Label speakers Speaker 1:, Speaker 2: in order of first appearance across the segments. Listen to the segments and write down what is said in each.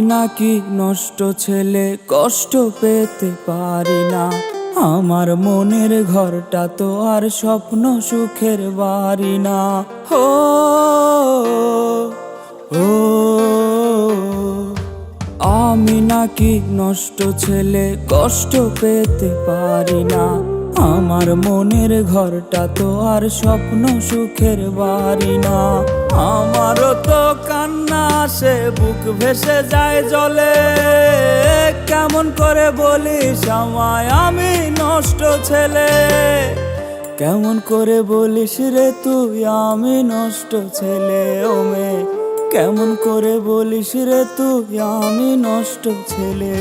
Speaker 1: নাকি নষ্ট ছেলে, কষ্ট পেতে পারি না। আমার মনের ঘরটা তো আর স্বপ্ন সুখের বাড়ি না। হো ও, আমি নাকি নষ্ট ছেলে, কষ্ট পেতে পারি না। আমার মনের ঘরটা তো আর স্বপ্ন সুখের বাড়ি না। আমারও তো কান্না আসে, বুক ভেসে যায় জলে। কেমন করে বলিস আমায়, আমি নষ্ট ছেলে। কেমন করে বলিস রে তুই, আমি নষ্ট ছেলে ও কেমন করে বলিস রে তুই, আমি নষ্ট ছেলে।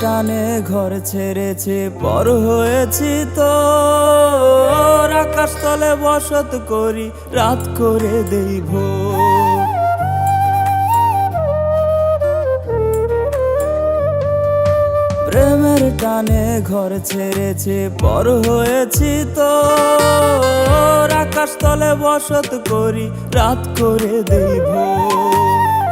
Speaker 1: টানে ঘর ছেড়েছে, পর হয়েছি তো। আকাশ তলে বসত করি, রাত করে দেই প্রেমের টানে ঘর ছেড়েছে, পর হয়েছি তো। আকাশ তলে বসত করি, রাত করে দেই ভোর।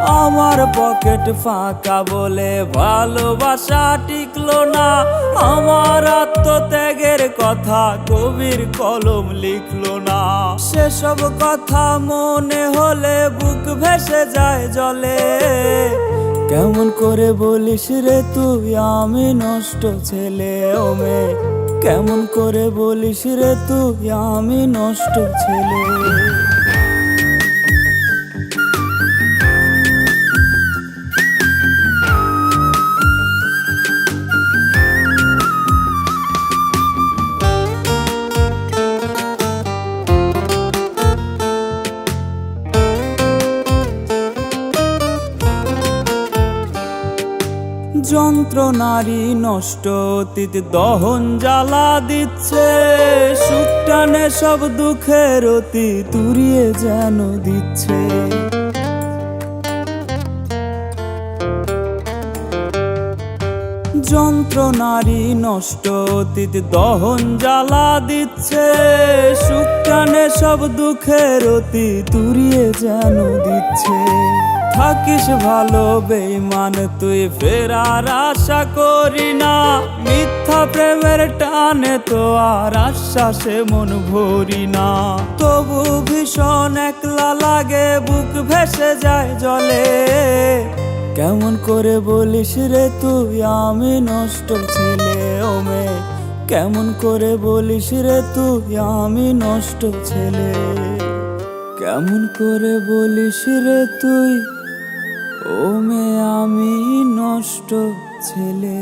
Speaker 1: আমার পকেট ফাঁকা বলে ভালোবাসা টিকলো না। আমার আত্মত্যাগের কথা কবির কলম লিখলো না। সেসব কথা মনে হলে বুক ভেসে যায় জলে। কেমন করে বলিস রে তুই, আমি নষ্ট ছেলে ও মেয়ে। কেমন করে বলিস রে তুই, আমি নষ্ট ছেলে। যন্ত্রণারী নষ্ট, অতীত দহন জ্বালা দিচ্ছে। সুটানে সব দুঃখের অতি তুরিয়ে যেন দিচ্ছে। যন্ত্রণারী নষ্ট, অতীত দহন জ্বালা দিচ্ছে। সুটানে সব দুঃখের অতি তুরিয়ে যেন দিচ্ছে। থাকিস ভালো বেইমান তুই ফেরার আশা করি না। মিথ্যা প্রেমের টানে তো আর আশ্বাসে মন ভরি না। তবু ভীষণ একলা লাগে, বুক ভেসে যায় জলে। কেমন করে বলিস রে তুই, আমি নষ্ট ছেলে ও মেয়ে। কেমন করে বলিস রে তুই, আমি নষ্ট ছেলে। কেমন করে বলিস রে তুই? ও মে আমি নষ্ট ছেলে।